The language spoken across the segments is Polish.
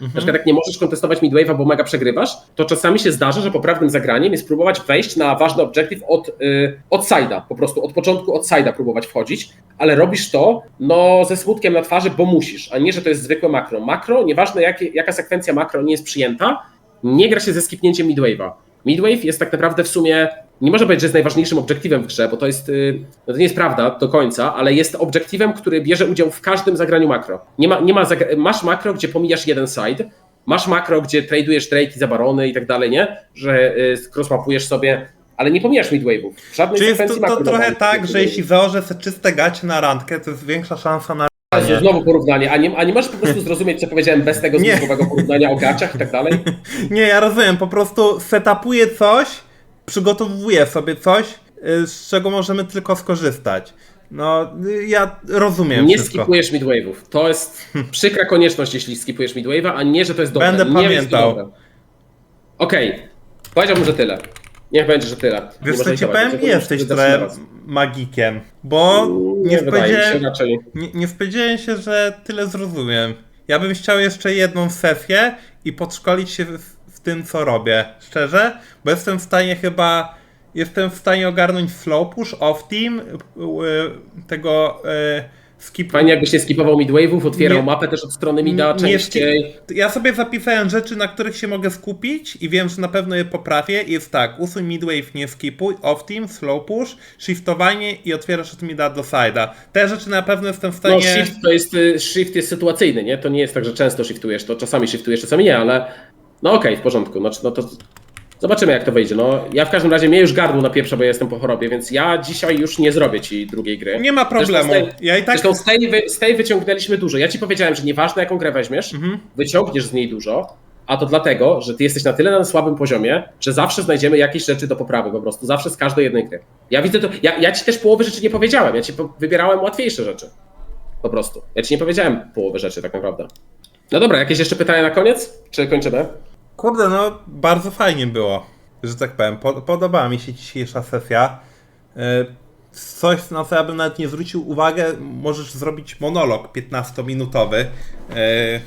Na przykład jak nie możesz kontestować midwave'a, bo mega przegrywasz, to czasami się zdarza, że poprawnym zagraniem jest próbować wejść na ważny objective od, y, od side'a, po prostu od początku od side'a próbować wchodzić, ale robisz to no ze smutkiem na twarzy, bo musisz, a nie, że to jest zwykłe makro. Makro, nieważne jakie, jaka sekwencja makro nie jest przyjęta, nie gra się ze skipnięciem midwave'a. Midwave jest tak naprawdę w sumie, nie można powiedzieć, że jest najważniejszym obiektywem w grze, bo to jest, y, no to nie jest prawda do końca, ale jest obiektywem, który bierze udział w każdym zagraniu makro. Nie ma, nie ma masz makro, gdzie pomijasz jeden side, masz makro, gdzie tradujesz Drake'i za barony i tak dalej, nie? Że y, crossmapujesz sobie, ale nie pomijasz midwave'ów. Żadnej Czy jest to, to trochę tak, nie że jeśli założę sobie czyste gacie na randkę, to jest większa szansa na Jezu, Znowu porównanie, a nie, a nie możesz po prostu zrozumieć, co powiedziałem bez tego Nie. zmysłowego porównania o gaciach i tak dalej? Nie, ja rozumiem, po prostu setupuję coś, przygotowuję sobie coś, y, z czego możemy tylko skorzystać. No, y, ja rozumiem Nie wszystko. skipujesz midwave'ów. To jest przykra konieczność, jeśli skipujesz midwave'a, a nie, że to jest dobre. Będę nie pamiętał. Okej, powiedziałbym, że tyle. Niech będzie, że tyle. Wiesz co ci powiem? Jesteś trochę magikiem, bo nie Nie się nie, nie się, że tyle zrozumiem. Ja bym chciał jeszcze jedną sesję i podszkolić się w tym, co robię. Szczerze, bo jestem w stanie chyba. Jestem w stanie ogarnąć slow push, off team, y, y, tego y, skip. Fajnie jakbyś nie skipował midwave'ów, otwierał Nie- mapę też od strony mida częściej. Ja sobie zapisałem rzeczy, na których się mogę skupić i wiem, że na pewno je poprawię. Jest tak, usuń midwave, nie skipuj, off team, slow push, shiftowanie i otwierasz od mida do side'a. Te rzeczy na pewno jestem w stanie... No shift to jest, shift jest sytuacyjny, nie? To nie jest tak, że często shiftujesz, to czasami shiftujesz, czasami nie, ale no okej, w porządku, no, no to zobaczymy jak to wyjdzie, no. Ja w każdym razie mnie już gardło na pierwsze, bo ja jestem po chorobie, więc ja dzisiaj już nie zrobię ci drugiej gry. Nie ma problemu. Zresztą z tej, Ja i tak- zresztą z tej, wy, z tej wyciągnęliśmy dużo. Ja ci powiedziałem, że nieważne jaką grę weźmiesz, Mhm. wyciągniesz z niej dużo, a to dlatego, że ty jesteś na tyle na słabym poziomie, że zawsze znajdziemy jakieś rzeczy do poprawy po prostu, zawsze z każdej jednej gry. Ja widzę to, ja, ja ci też połowy rzeczy nie powiedziałem, ja ci po, wybierałem łatwiejsze rzeczy. Po prostu. Ja ci nie powiedziałem połowy rzeczy tak naprawdę. No dobra, jakieś jeszcze pytania na koniec? Czy kończymy? Kurde, no bardzo fajnie było, że tak powiem. Po, podobała mi się dzisiejsza sesja. Y, Coś, na co ja bym nawet nie zwrócił uwagę, możesz zrobić monolog 15-minutowy. Y,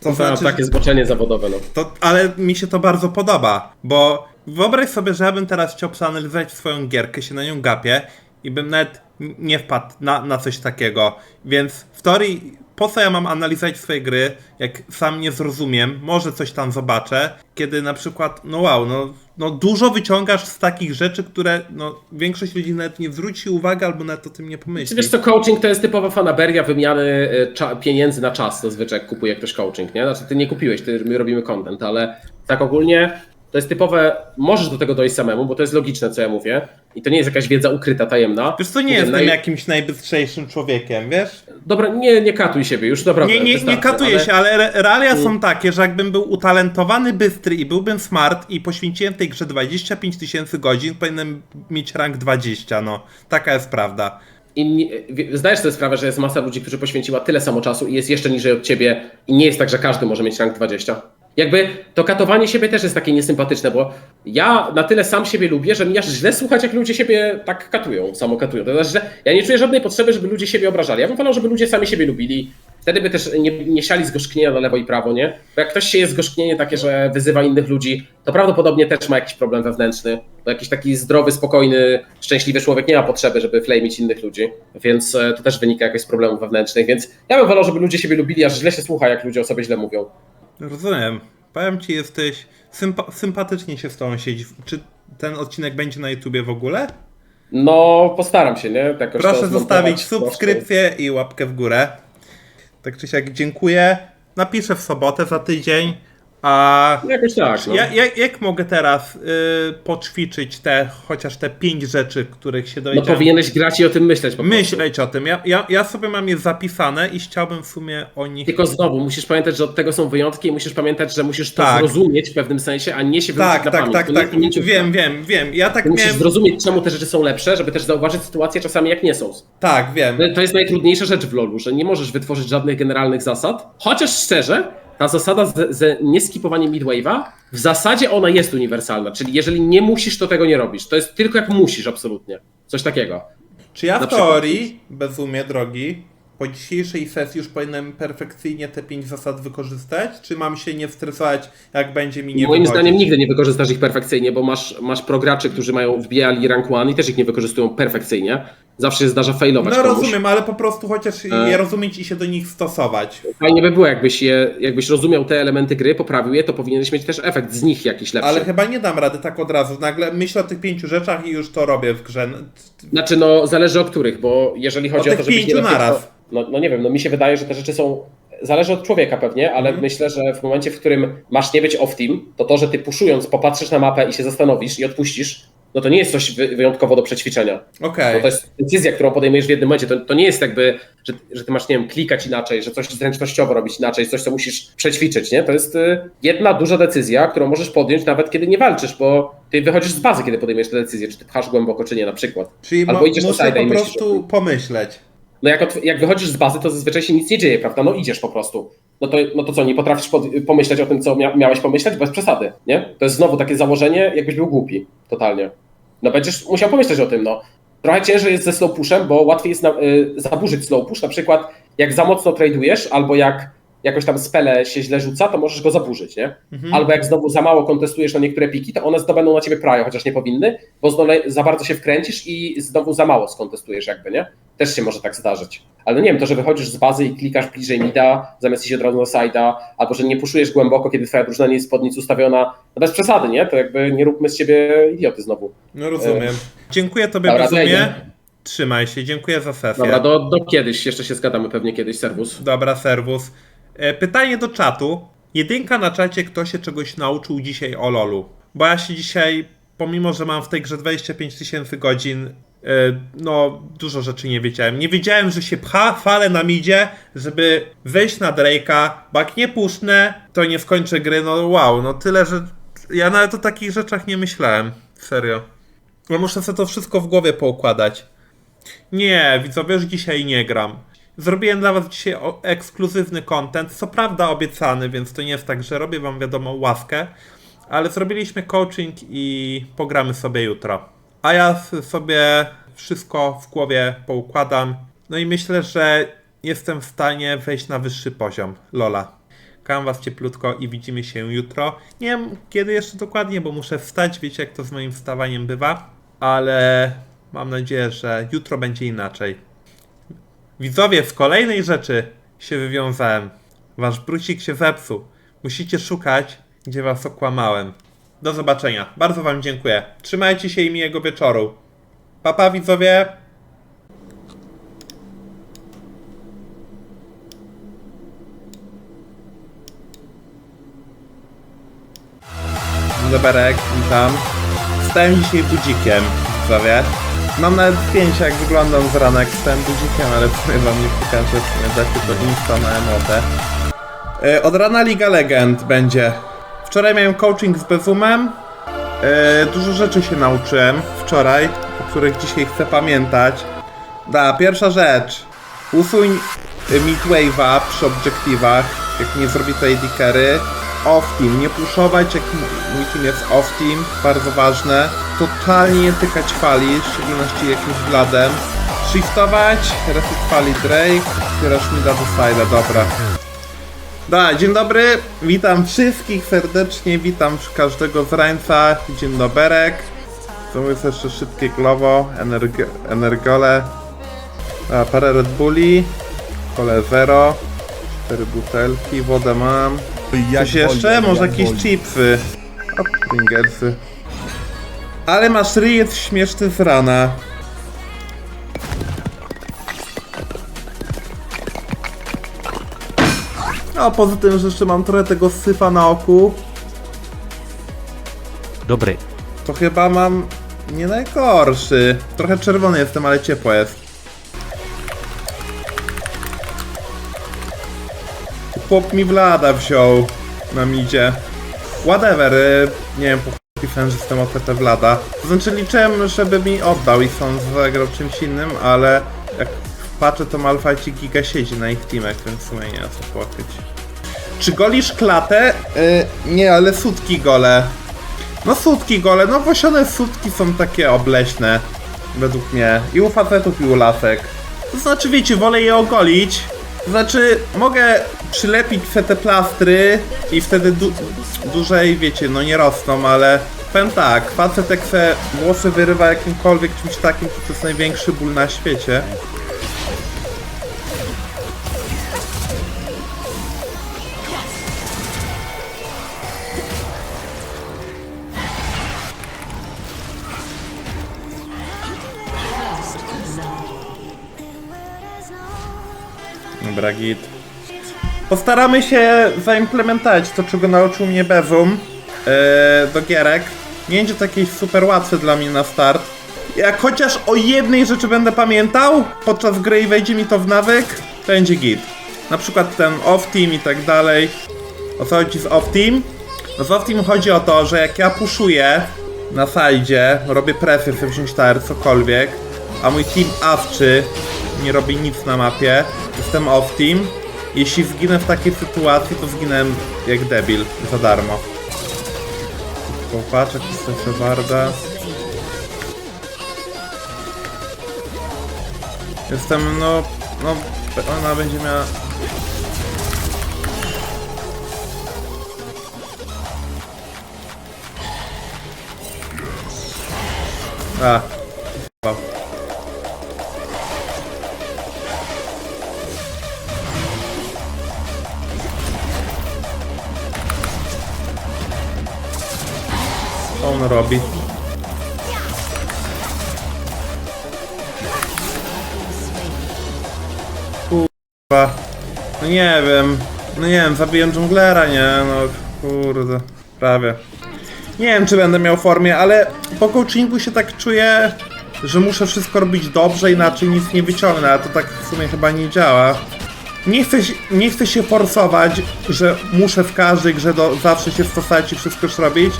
To To znaczy, takie zboczenie zawodowe, no. To, ale mi się to bardzo podoba, bo wyobraź sobie, że ja bym teraz chciał przeanalizować swoją gierkę, się na nią gapię i bym nawet nie wpadł na, na coś takiego. Więc w teorii, po co ja mam analizować swoje gry, jak sam nie zrozumiem, może coś tam zobaczę, kiedy na przykład, no wow, no, no dużo wyciągasz z takich rzeczy, które no, większość ludzi nawet nie zwróci uwagi albo nawet o tym nie pomyśli. Wiesz co, coaching to jest typowa fanaberia wymiany e, pieniędzy na czas, zazwyczaj kupuje ktoś coaching, nie? Znaczy ty nie kupiłeś, ty, my robimy content, ale tak ogólnie to jest typowe, możesz do tego dojść samemu, bo to jest logiczne, co ja mówię i to nie jest jakaś wiedza ukryta, tajemna. Wiesz co, nie jestem naj- jakimś najbystrzejszym człowiekiem, wiesz? Dobra, nie, nie katuj siebie, już dobra. Nie, nie, nie katuję się, ale re- realia są takie, że jakbym był utalentowany, bystry i byłbym smart i poświęciłem tej grze 25 tysięcy godzin, powinienem mieć rank 20, no. Taka jest prawda. Wie- zdajesz sobie sprawę, że jest masa ludzi, którzy poświęciła tyle samo czasu i jest jeszcze niżej od ciebie i nie jest tak, że każdy może mieć rank 20. Jakby to katowanie siebie też jest takie niesympatyczne, bo ja na tyle sam siebie lubię, że mi aż źle słuchać, jak ludzie siebie tak katują, samo katują. To znaczy, że ja nie czuję żadnej potrzeby, żeby ludzie siebie obrażali. Ja bym wolał, żeby ludzie sami siebie lubili. Wtedy by też nie, nie siali zgorzknienia na lewo i prawo, nie? Bo jak ktoś się jest zgorzknienie takie, że wyzywa innych ludzi, to prawdopodobnie też ma jakiś problem wewnętrzny. Bo jakiś taki zdrowy, spokojny, szczęśliwy człowiek nie ma potrzeby, żeby flamić innych ludzi. Więc e, to też wynika jakoś z problemów wewnętrznych. Więc ja bym wolał, żeby ludzie siebie lubili, aż źle się słucha, jak ludzie o sobie źle mówią. Rozumiem. Powiem ci, jesteś. Sympa- sympatycznie się z tobą siedzi. Czy ten odcinek będzie na YouTubie w ogóle? No, postaram się, nie? Jakoś to Proszę zostawić subskrypcję i łapkę w górę. Tak czy siak dziękuję. Napiszę w sobotę za tydzień. A Jakoś tak, no. Ja, jak, jak mogę teraz y, poćwiczyć te, chociaż te pięć rzeczy, których się No dowiedziałem? powinieneś grać i o tym myśleć po prostu. Myśleć o tym. Ja, ja, ja sobie mam je zapisane i chciałbym w sumie o nich. Tylko znowu, musisz pamiętać, że od tego są wyjątki i musisz pamiętać, że musisz to Tak. zrozumieć w pewnym sensie, a nie się Tak, na tak, pamięć. tak, To tak. pamięciówka. Wiem, wiem, wiem. Ja tak musisz miałem. zrozumieć, czemu te rzeczy są lepsze, żeby też zauważyć sytuacje czasami, jak nie są. Tak, wiem. To jest najtrudniejsza rzecz w LoLu, że nie możesz wytworzyć żadnych generalnych zasad, chociaż szczerze, ta zasada z, z nieskipowaniem midwave'a, w zasadzie ona jest uniwersalna, czyli jeżeli nie musisz, to tego nie robisz. To jest tylko jak musisz, absolutnie. Coś takiego. Czy ja w teorii, bezumie drogi, po dzisiejszej sesji już powinienem perfekcyjnie te pięć zasad wykorzystać? Czy mam się nie stresować, jak będzie mi nie Moim wychodzić? zdaniem nigdy nie wykorzystasz ich perfekcyjnie, bo masz, masz prograczy, którzy mają wbijali rank 1 i też ich nie wykorzystują perfekcyjnie. Zawsze się zdarza failować No komuś. rozumiem, ale po prostu chociaż E. je rozumieć i się do nich stosować. Fajnie by było, jakbyś, je, jakbyś rozumiał te elementy gry, poprawił je, to powinieneś mieć też efekt z nich jakiś lepszy. Ale chyba nie dam rady tak od razu. Nagle myślę o tych pięciu rzeczach i już to robię w grze. Znaczy, no zależy o których, bo jeżeli chodzi O o, to, żebyś pięciu naraz. No, no nie wiem, no mi się wydaje, że te rzeczy są. Zależy od człowieka pewnie, ale Mhm. myślę, że w momencie, w którym masz nie być off-team, to to, że ty puszując, popatrzysz na mapę i się zastanowisz i odpuścisz, no to nie jest coś wy- wyjątkowo do przećwiczenia. Bo to jest decyzja, którą podejmujesz w jednym momencie. To, to nie jest jakby, że, że ty masz, nie wiem, klikać inaczej, że coś zręcznościowo robić inaczej, coś, co musisz przećwiczyć, nie? To jest y, jedna duża decyzja, którą możesz podjąć nawet kiedy nie walczysz, bo ty wychodzisz z bazy, kiedy podejmujesz tę decyzję, czy ty pchasz głęboko, czy nie, na przykład. Czyli Albo idziesz muszę po myślisz prostu tym. pomyśleć. No jak, jak wychodzisz z bazy, to zazwyczaj się nic nie dzieje, prawda? No idziesz po prostu. No to, no to co, nie potrafisz pod, pomyśleć o tym, co mia miałeś pomyśleć? Bez przesady, nie? To jest znowu takie założenie, jakbyś był głupi, totalnie. No będziesz musiał pomyśleć o tym, no. Trochę ciężej jest ze slow pushem, bo łatwiej jest na, y, zaburzyć slow push, na przykład jak za mocno tradujesz, albo jak jakoś tam spele się źle rzuca, to możesz go zaburzyć, nie? Mhm. Albo jak znowu za mało kontestujesz na niektóre piki, to one zdobędą na ciebie prajo, chociaż nie powinny, bo znowu za bardzo się wkręcisz i znowu za mało skontestujesz jakby, nie? Też się może tak zdarzyć. Ale nie wiem, to, że wychodzisz z bazy i klikasz bliżej mida, zamiast iść od razu na side'a, albo że nie puszujesz głęboko, kiedy twoja drużyna nie jest pod nic ustawiona, no bez przesady, nie? To jakby nie róbmy z ciebie idioty znowu. No rozumiem. Dziękuję tobie, Dobra, idę. Trzymaj się, dziękuję za sesję. Dobra, do, do kiedyś, jeszcze się zgadamy pewnie kiedyś, serwus. Dobra, serwus. E, Pytanie do czatu. Jedynka na czacie, kto się czegoś nauczył dzisiaj o LoLu? Bo ja się dzisiaj, pomimo że mam w tej grze 25 tysięcy godzin, e, no dużo rzeczy nie wiedziałem. Nie wiedziałem, że się pcha falę na midzie, żeby wejść na Drake'a, bo jak nie puszczę, to nie skończę gry. No wow, no tyle, że ja nawet o takich rzeczach nie myślałem. Serio. No muszę sobie to wszystko w głowie poukładać. Nie, widzowie, już dzisiaj nie gram. Zrobiłem dla was dzisiaj ekskluzywny content, co prawda obiecany, więc to nie jest tak, że robię wam wiadomo łaskę, ale zrobiliśmy coaching i pogramy sobie jutro. A ja sobie wszystko w głowie poukładam, no i myślę, że jestem w stanie wejść na wyższy poziom. Lola. Kocham was cieplutko i widzimy się jutro. Nie wiem kiedy jeszcze dokładnie, bo muszę wstać, wiecie jak to z moim wstawaniem bywa, ale mam nadzieję, że jutro będzie inaczej. Widzowie, z kolejnej rzeczy się wywiązałem. Wasz brusik się zepsuł. Musicie szukać, gdzie was okłamałem. Do zobaczenia. Bardzo wam dziękuję. Trzymajcie się i miłego wieczoru. Papa pa, widzowie. Doberek, witam. Wstałem dzisiaj budzikiem, widzowie. Mam nawet zdjęcia, jak wyglądam z rana, jak wstałem budzikiem, ale w wam nie pokażę, w sumie dacie to insta na emotę. E, Od rana Liga Legend będzie. Wczoraj miałem coaching z Bezumem. E, Dużo rzeczy się nauczyłem wczoraj, o których dzisiaj chcę pamiętać. Da, pierwsza rzecz. Usuń y, midwave'a przy obiektywach, jak nie zrobi AD carry. Off-team, nie puszować jak mój team jest off-team, bardzo ważne. Totalnie nie tykać fali, w szczególności jakimś bladem. Shiftować, reset fali Drake, otwierasz mi do side'a, dobra. Da, dzień dobry, witam wszystkich serdecznie, witam każdego z rańca, dzień doberek. To jest jeszcze szybkie glowo, energ- energole, a, parę Red Bulli, kole zero, cztery butelki, wodę mam. Coś jeszcze? Może jakieś chipsy. O, Pringlesy. Ale masz ryjec śmieszny z rana. No, poza tym, że jeszcze mam trochę tego syfa na oku, Dobry. to chyba mam nie najgorszy. Trochę czerwony jestem, ale ciepło jest. Chłop mi Vlada wziął na midzie. Whatever, y, nie wiem, po pisałem, że jestem OTP Vlada. To znaczy liczyłem, żeby mi oddał i sąd zagrał czymś innym, ale jak patrzę, to Malfight i Giga siedzi na ich teamach, więc w sumie nie ma co płakać. Czy golisz klatę? Y, nie, ale sutki gole. No sutki gole, no włosione sutki są takie obleśne. Według mnie. I u facetów i u lasek. To znaczy, wiecie, wolę je ogolić. Znaczy, mogę przylepić te plastry i wtedy du dłużej, wiecie, no nie rosną, ale powiem tak, facet jak se włosy wyrywa jakimkolwiek czymś takim, to jest największy ból na świecie. Dobra, git. Postaramy się zaimplementować to, czego nauczył mnie Bezum yy, do gierek. Nie będzie to jakieś super łatwe dla mnie na start. Jak chociaż o jednej rzeczy będę pamiętał podczas gry i wejdzie mi to w nawyk, to będzie git. Na przykład ten off-team i tak dalej. O co chodzi z off-team? No z off-team chodzi o to, że jak ja puszuję na sajdzie, robię presję, chcę wziąć tower, cokolwiek, a mój team awczy nie robi nic na mapie, jestem off-team. Jeśli zginę w takiej sytuacji, to zginę jak debil, za darmo. Popatrz, jaki jest. Jestem, no, no, ona będzie miała... A, robi? Kurwa. No nie wiem. No nie wiem, zabiłem dżunglera, nie? No kurde. Prawie. Nie wiem, czy będę miał formie, ale po coachingu się tak czuję, że muszę wszystko robić dobrze, inaczej nic nie wyciągnę, a to tak w sumie chyba nie działa. Nie chcę, nie chcę się forsować, że muszę w każdej grze do, zawsze się stosować i wszystko już robić,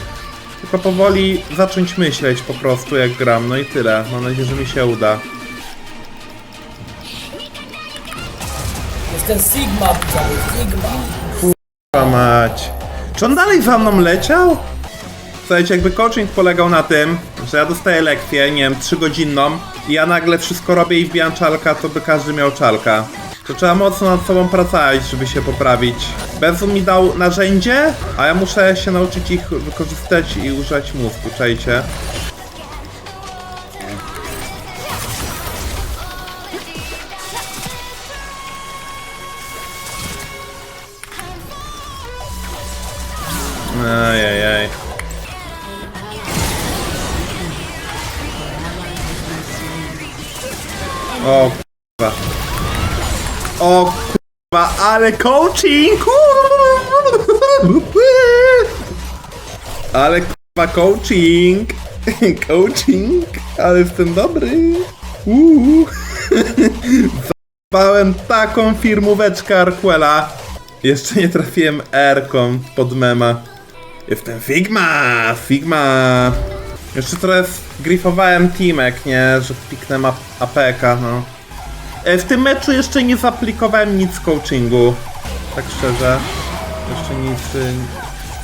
tylko powoli zacząć myśleć po prostu jak gram, no i tyle. Mam nadzieję, że mi się uda. Jest ten Sigma, Sigma. Kurwa mać. Czy on dalej za mną leciał? Słuchajcie, jakby coaching polegał na tym, że ja dostaję lekcję, nie wiem, trzygodzinną i ja nagle wszystko robię i wbijam czalka, to by każdy miał czalka. To trzeba mocno nad sobą pracować, żeby się poprawić. Bezum mi dał narzędzie, a ja muszę się nauczyć ich wykorzystać i używać mózgu, czajcie. Ajajaj. O kurwa. O kurwa, ale coaching! Ale kurwa coaching! Coaching! Ale jestem dobry! Uuu. Zapałem taką firmóweczkę Arquela. Jeszcze nie trafiłem R-ką pod mema. Jestem Figma! Figma! Jeszcze trochę grifowałem teamek, nie? Że piknę APK, no. E, W tym meczu jeszcze nie zaaplikowałem nic z coachingu. Tak szczerze. Jeszcze nic... y,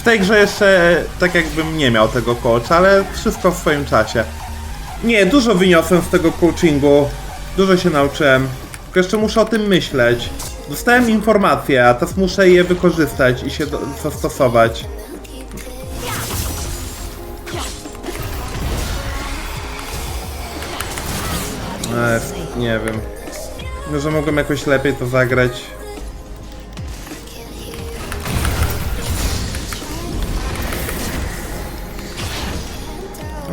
W tej grze jeszcze tak jakbym nie miał tego coacha, ale wszystko w swoim czasie. Nie, dużo wyniosłem z tego coachingu. Dużo się nauczyłem. Tylko jeszcze muszę o tym myśleć. Dostałem informacje, a teraz muszę je wykorzystać i się zastosować. Ech, nie wiem. Może mogłem jakoś lepiej to zagrać.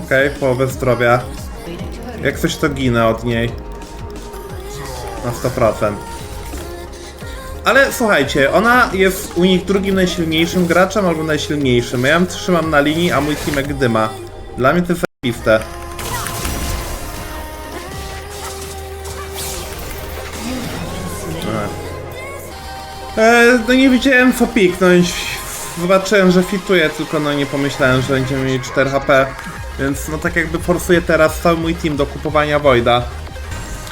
Okej, połowę zdrowia. Jak coś to ginę od niej. Na 100%. Ale słuchajcie, ona jest u nich drugim najsilniejszym graczem albo najsilniejszym. Ja ją trzymam na linii, a mój teamek dyma. Dla mnie to jest zajebiste. E, no nie wiedziałem co piknąć. Zobaczyłem, że fituje, tylko no nie pomyślałem, że będziemy mieli 4 HP. Więc no tak jakby forsuję teraz cały mój team do kupowania Voida.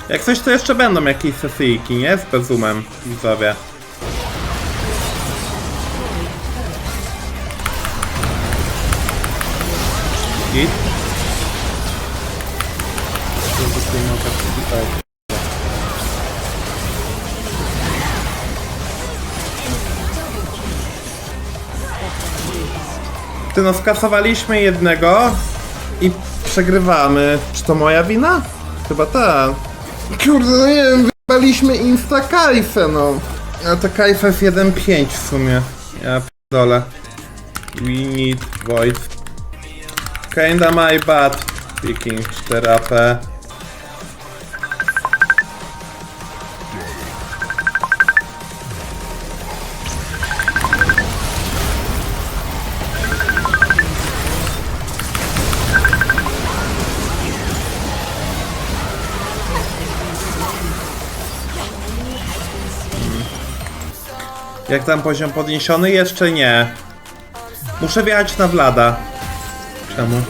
Jak coś to jeszcze będą jakieś sesyjki, nie? Z Bezumem, widzowie. Git. Ty no, skasowaliśmy jednego i przegrywamy. Czy to moja wina? Chyba tak. Kurde, no nie wiem, wybraliśmy Insta Kajfę, no. A to Kajfa jest 1.5 w sumie. Ja p***dolę. We need voice. Kinda my bad. Speaking 4 AP. Jak tam poziom podniesiony? Jeszcze nie. Muszę wjechać na Vlada. Czemu?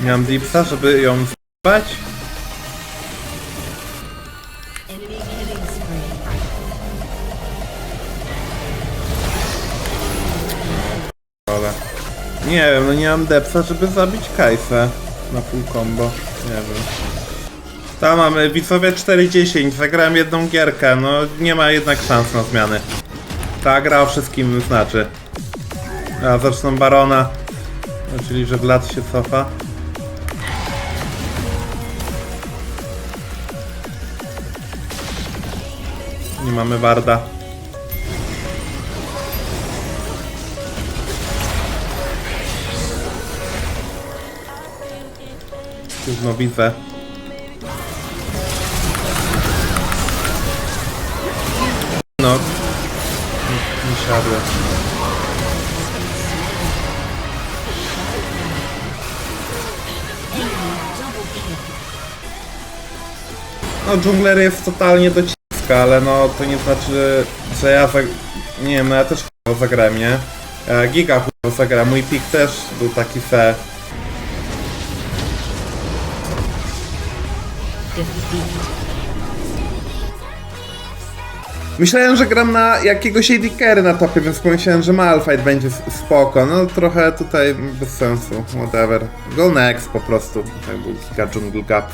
Miałem dipsa, żeby ją zbać. Nie wiem, no nie mam depsa, żeby zabić Kajfę na full combo. Nie wiem. Tam mamy widzowie 4-10, zagrałem jedną gierkę, no nie ma jednak szans na zmiany. Ta gra o wszystkim znaczy. A zaczną Barona, no, czyli że Vlad się cofa. Nie mamy Warda. Trudno widzę. No. Nie, siadłem. No dżungler jest totalnie dociska, ale no to nie znaczy, że ja zag... Nie wiem, no ja też zagrałem, nie? Ja giga zagrałem, mój pik też był taki fe. Myślałem, że gram na jakiegoś AD na topie, więc pomyślałem, że Malfight będzie spoko. No trochę tutaj bez sensu, whatever. Go next po prostu. Tak był giga jungle gap.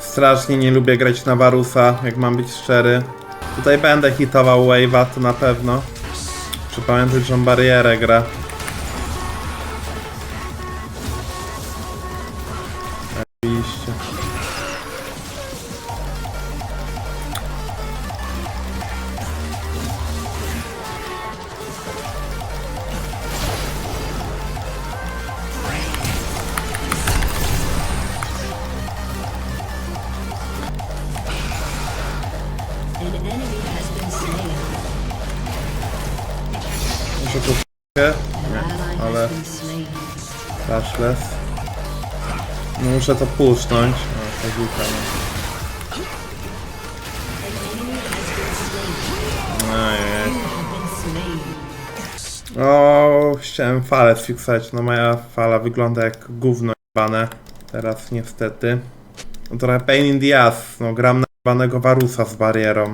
Strasznie nie lubię grać na Varusa, jak mam być szczery. Tutaj będę hitował wave'a, to na pewno. Czy pamiętaj, że on barierę gra. Muszę to puszcząć. No. Slain. O, chciałem falę sfiksać, no moja fala wygląda jak gówno jebane. Teraz niestety. No trochę pain in the ass, no gram na jebanego Varusa z barierą.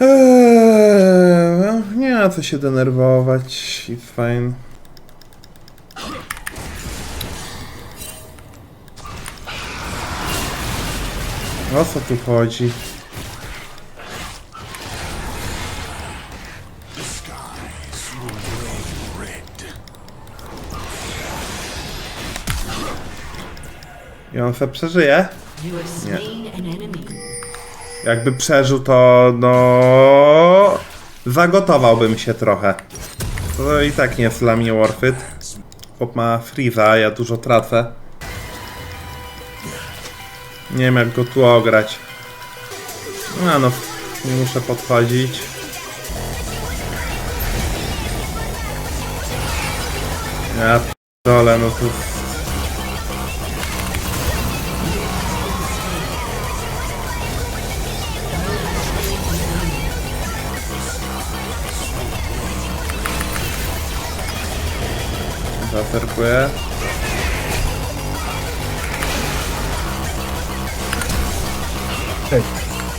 Eee, no, nie ma co się denerwować, it's fine. O co tu chodzi? I on se przeżyje? Enemy. Jakby przeżył, to no. Zagotowałbym się trochę. To i tak nie jest dla mnie worth it. Chłop ma Freeza, ja dużo tracę. Nie wiem jak go tu ograć. No no, nie muszę podchodzić. Ja dole, no to... Zaserkuję.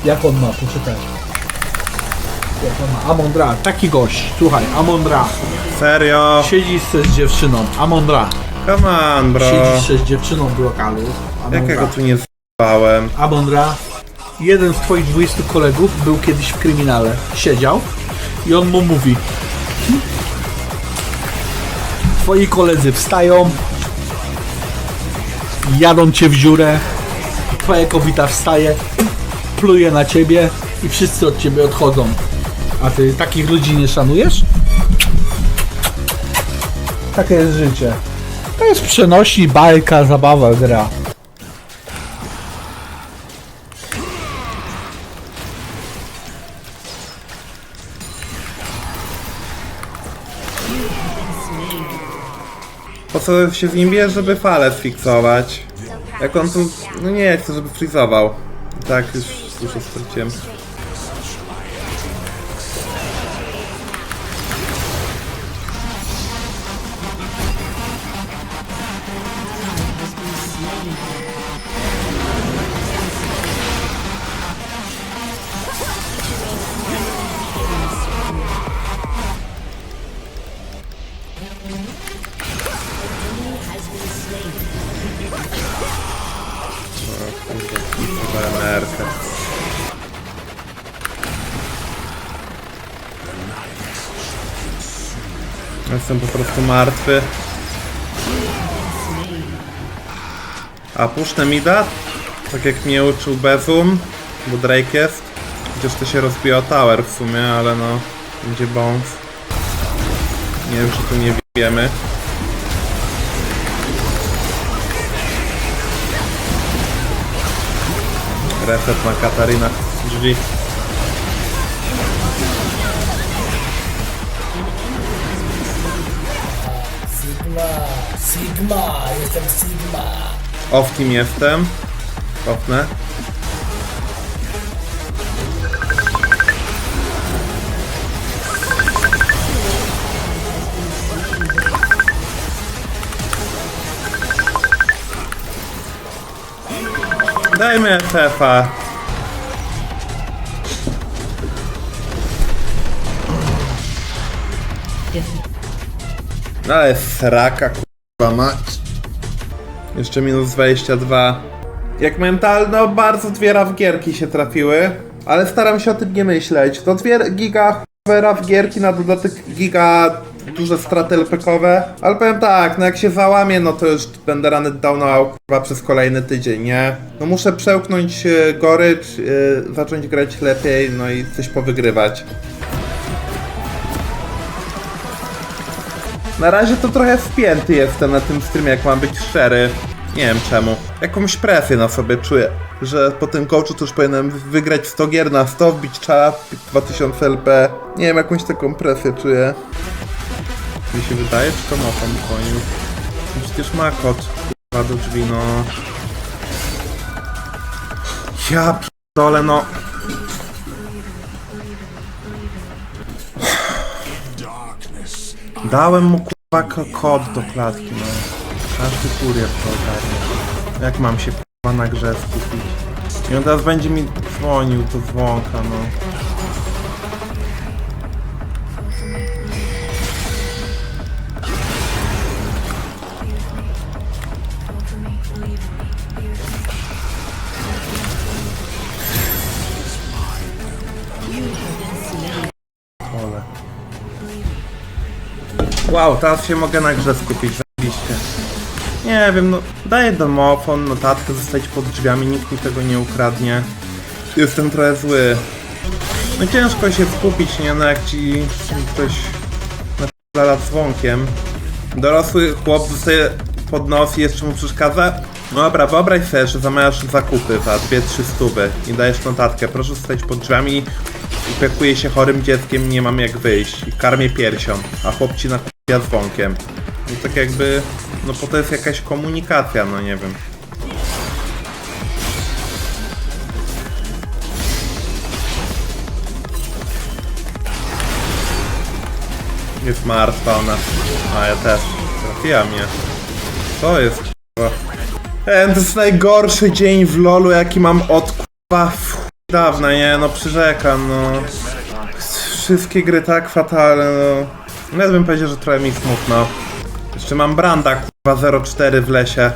Jak on ma, poczekaj. Jak on ma? Amondra, taki gość, słuchaj, Amondra. Serio? Siedzi z, z dziewczyną, Amondra. Come on, bro. Siedzisz z dziewczyną w lokalu. Jak ja go Amondra, tu nie zbałem? Amondra, jeden z twoich 20 kolegów był kiedyś w kryminale. Siedział i on mu mówi "Hm? Twoi koledzy wstają, jadą cię w dziurę, twoja kobieta wstaje, pluje na ciebie i wszyscy od ciebie odchodzą. A ty takich ludzi nie szanujesz? Takie jest życie. To jest przenośni, bajka, zabawa, gra. Po co się z nim bierze, żeby falę sfiksować? Jak on tu... No nie chcę, żeby frizował. Tak, już dużo straciłem. Chyba. Jestem po prostu martwy. A puszczę mida? Tak jak mnie uczył Bezum, bo Drake jest. Chociaż to się rozbija o tower w sumie, ale no, będzie bounce. Nie wiem, czy tu nie wiemy. Reset na Katarina. Drzwi. Sigma, Sigma, jestem Sigma. Off team jestem. Cofnę. Dajmy FF-a. Ale sraka kurwa mać. Jeszcze minus 22. Jak mentalno, bardzo dwie rawgierki się trafiły, ale staram się o tym nie myśleć. To dwie giga chujowe rawgierki, na dodatek giga duże straty LPK-owe, ale powiem tak, no jak się załamie, no to już będę rany downował kurwa przez kolejny tydzień, nie? No muszę przełknąć e, gorycz, e, zacząć grać lepiej, no i coś powygrywać. Na razie to trochę wpięty jestem na tym streamie, jak mam być szczery. Nie wiem czemu. Jakąś presję na sobie czuję, że po tym coachu to już powinienem wygrać 100 gier na 100, wbić czat, 2000 LP. Nie wiem, jakąś taką presję czuję. Mi się wydaje, czy to mopam koniu? No Przecież ma kod, kurwa, do drzwi, no. Ja dole, no. Dałem mu kurwa ko- kod do klatki, no. Każdy kurier to ogarnie. Jak mam się kurwa na grze skupić? I on teraz będzie mi dzwonił, to dzwonka, no. Wow, teraz się mogę na grze skupić, zajebiście. Nie wiem, no daję domofon, notatkę zostać pod drzwiami, nikt mi tego nie ukradnie. Jestem trochę zły. No ciężko się skupić, nie? No jak ci ktoś napierdala dzwonkiem. Dorosły chłop dostaje pod nos i jeszcze mu przeszkadza. No dobra, wyobraź sobie, że zamawiasz zakupy za 2-3 stówy i dajesz notatkę. Proszę stać pod drzwiami, opiekuję się chorym dzieckiem, nie mam jak wyjść. I karmię piersią, a chłop ci nakupia dzwonkiem. No tak jakby, no po to jest jakaś komunikacja, no nie wiem. Jest martwa ona. A ja też. Trafiła mnie. Co jest kurwa? E, to jest najgorszy dzień w lolu jaki mam od kurwa w dawna, nie? No przyrzekam, no. Wszystkie gry tak fatalne, no. Nawet bym powiedział, że trochę mi smutno. Jeszcze mam Branda, kurwa 04 w lesie.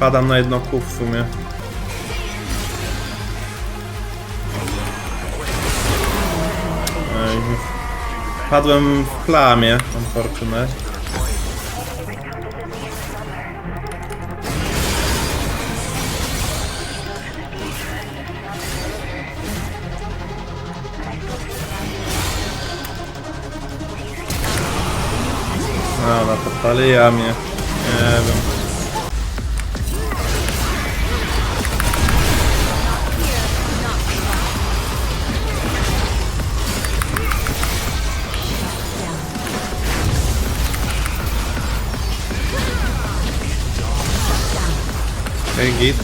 Padam na jedno kół w sumie. Padłem w plamie, unfortunate. Ona podpaliła mnie. Nie wiem. Okej, git.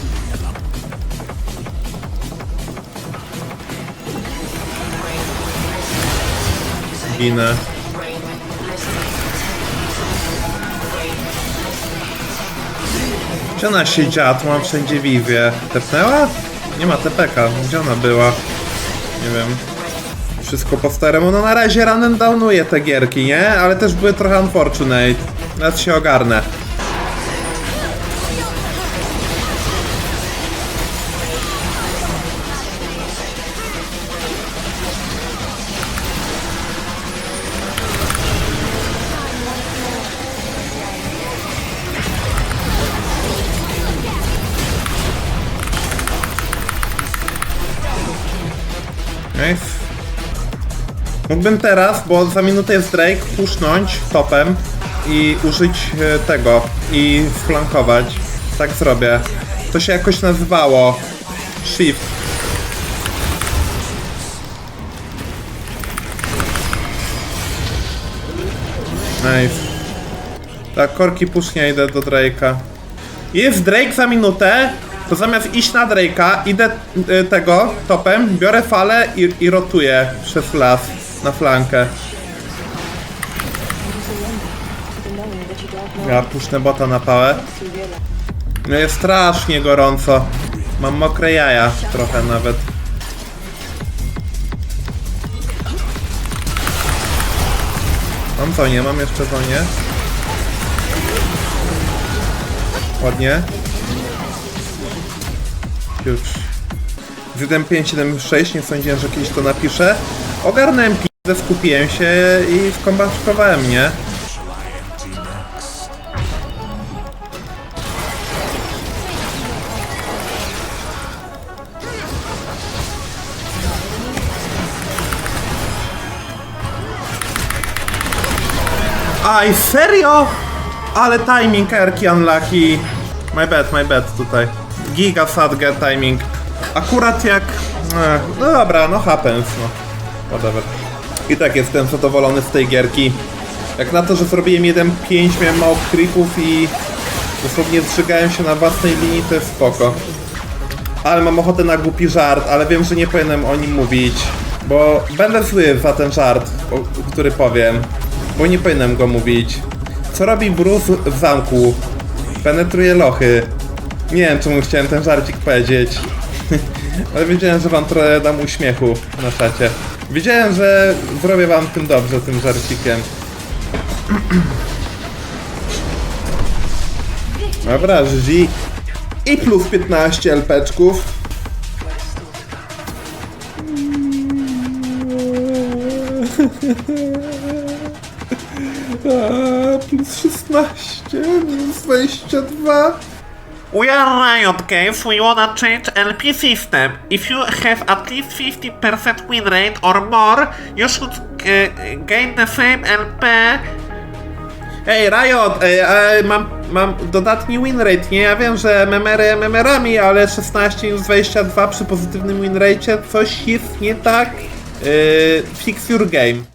Ginę. Gdzie ona siedziała? Tu mam wszędzie Vivie. Tepnęła? Nie ma TPK. Gdzie ona była? Nie wiem. Wszystko po staremu. No na razie run downuje te gierki, nie? Ale też były trochę unfortunate. Teraz się ogarnę. Mógłbym teraz, bo za minutę jest Drake, pusznąć topem i użyć e, tego i flankować. Tak zrobię. To się jakoś nazywało. Shift. Nice. Tak, korki pusznie, idę do Drake'a. Jest Drake za minutę, to zamiast iść na Drake'a, idę y, tego topem, biorę falę i, i rotuję przez las na flankę. Ja puszczę bota na pałę. No jest strasznie gorąco. Mam mokre jaja trochę nawet. Mam co nie, mam jeszcze co nie. Ładnie. Już. 1576, nie sądziłem, że kiedyś to napiszę. Ogarnąłem skupiłem się i skombaszkowałem, mnie. Aj, serio? Ale timing Erki unlucky. My bad, my bad tutaj. Giga sadge timing. Akurat jak... Eh, no dobra, no happens, no. Whatever. I tak jestem zadowolony z tej gierki. Jak na to, że zrobiłem 1-5, miałem mało creepów i dosłownie zżygałem się na własnej linii, to jest spoko. Ale mam ochotę na głupi żart, ale wiem, że nie powinienem o nim mówić. Bo będę zły za ten żart, który powiem. Bo nie powinienem go mówić. Co robi Bruce w zamku? Penetruje lochy. Nie wiem, czemu chciałem ten żarcik powiedzieć. Ale wiedziałem, że wam trochę dam uśmiechu na czacie. Wiedziałem, że zrobię wam tym dobrze, tym żarcikiem. Dobra, GG. I plus 15 LPczków. A, plus 16, minus 22. We are Riot Games, we wanna change LP system. If you have at least 50% win rate or more, you should uh, gain the same LP. Ej, Riot, ej, ej, mam, mam dodatni win rate, nie? Ja wiem, że MMR MMR-ami, ale 16 minus 22 przy pozytywnym win rate coś jest nie tak. Yy, fix your game.